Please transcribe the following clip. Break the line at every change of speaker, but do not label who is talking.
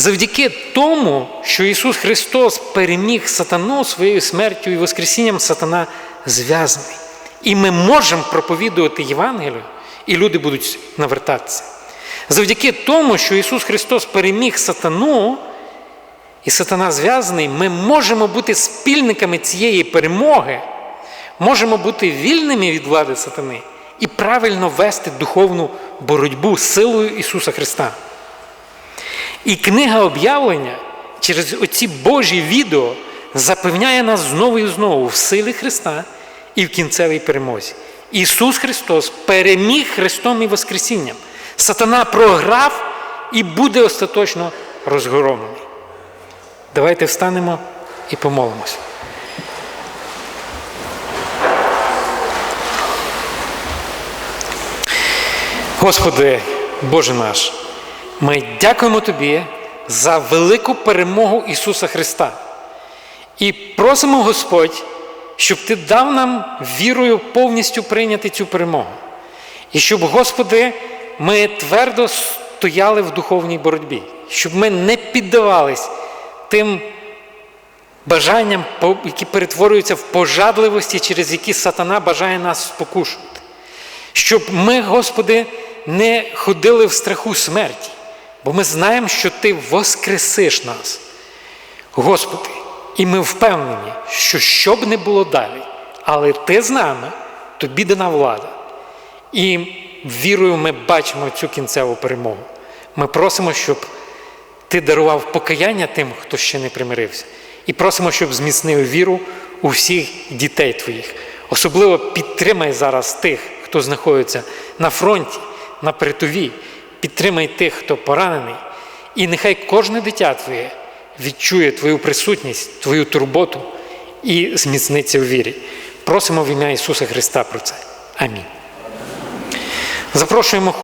Завдяки тому, що Ісус Христос переміг сатану своєю смертю і Воскресінням сатана зв'язаний. І ми можемо проповідувати Євангелію, і люди будуть навертатися. Завдяки тому, що Ісус Христос переміг сатану, і сатана зв'язаний, ми можемо бути спільниками цієї перемоги, можемо бути вільними від влади сатани і правильно вести духовну боротьбу з силою Ісуса Христа. І книга об'явлення через оці Божі відео запевняє нас знову і знову в силі Христа і в кінцевій перемозі. Ісус Христос переміг Христом і Воскресінням. Сатана програв і буде остаточно розгромлений. Давайте встанемо і помолимося. Господи, Боже наш, ми дякуємо Тобі за велику перемогу Ісуса Христа. І просимо, Господь, щоб Ти дав нам вірою повністю прийняти цю перемогу. І щоб, Господи, ми твердо стояли в духовній боротьбі, щоб ми не піддавались тим бажанням, які перетворюються в пожадливості, через які сатана бажає нас спокушувати. Щоб ми, Господи, не ходили в страху смерті, бо ми знаємо, що Ти воскресиш нас. Господи, і ми впевнені, що що б не було далі, але Ти з нами, тобі дана влада. І вірою ми бачимо цю кінцеву перемогу. Ми просимо, щоб Ти дарував покаяння тим, хто ще не примирився. І просимо, щоб зміцнив віру у всіх дітей Твоїх. Особливо підтримай зараз тих, хто знаходиться на фронті, на передовій. Підтримай тих, хто поранений. І нехай кожне дитя Твоє відчує Твою присутність, Твою турботу і зміцниться у вірі. Просимо в ім'я Ісуса Христа про це. Амінь. Запрошуємо.